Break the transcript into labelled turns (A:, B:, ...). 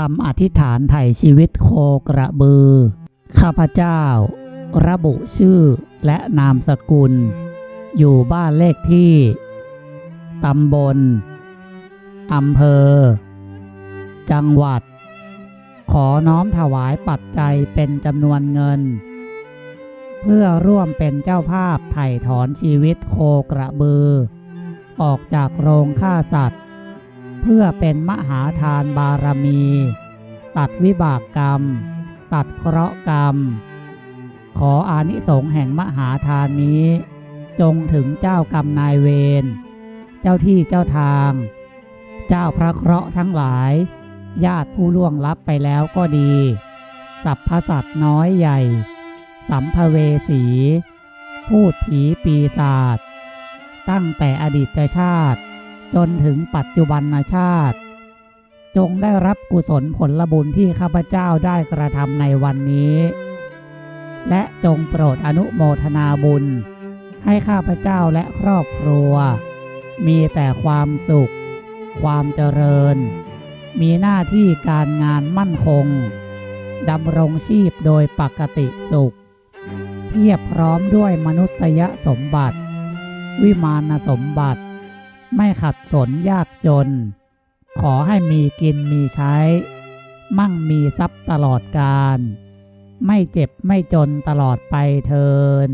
A: คำอธิษฐานไถ่ชีวิตโคกระบือ ข้าพเจ้า ระบุชื่อและนามสกุล อยู่บ้านเลขที่ ตำบล อำเภอ จังหวัด ขอน้อมถวายปัจจัยเป็นจำนวนเงิน เพื่อร่วมเป็นเจ้าภาพไถ่ถอนชีวิตโคกระบือ ออกจากโรงฆ่าสัตว์ พื่อเป็นมหาทานบารมี ตัดวิบากกรรม ตัดเคราะห์กรรม ขออานิสงส์แห่งมหาทานนี้ จงถึงเจ้ากรรมนายเวร เจ้าที่เจ้าทาง เจ้าพระเคราะห์ทั้งหลาย ญาติผู้ล่วงลับไปแล้วก็ดี สัพพสัตน้อยใหญ่ สัมภเวสี พูดผีปีศาจตั้งแต่อดีตชาติ จนถึงปัจจุบันชาติ จงได้รับกุศลผลบุญที่ข้าพเจ้าได้กระทำในวันนี้ และจงโปรดอนุโมทนาบุญ ให้ข้าพเจ้าและครอบครัว มีแต่ความสุข ความเจริญ มีหน้าที่การงานมั่นคงดำรงชีพโดยปกติสุข เพียบพร้อมด้วยมนุษยสมบัติ วิมานสมบัติ ไม่ขัดสนยากจน ขอให้มีกินมีใช้ มั่งมีทรัพย์ตลอดกาลไม่เจ็บไม่จนตลอดไปเทิน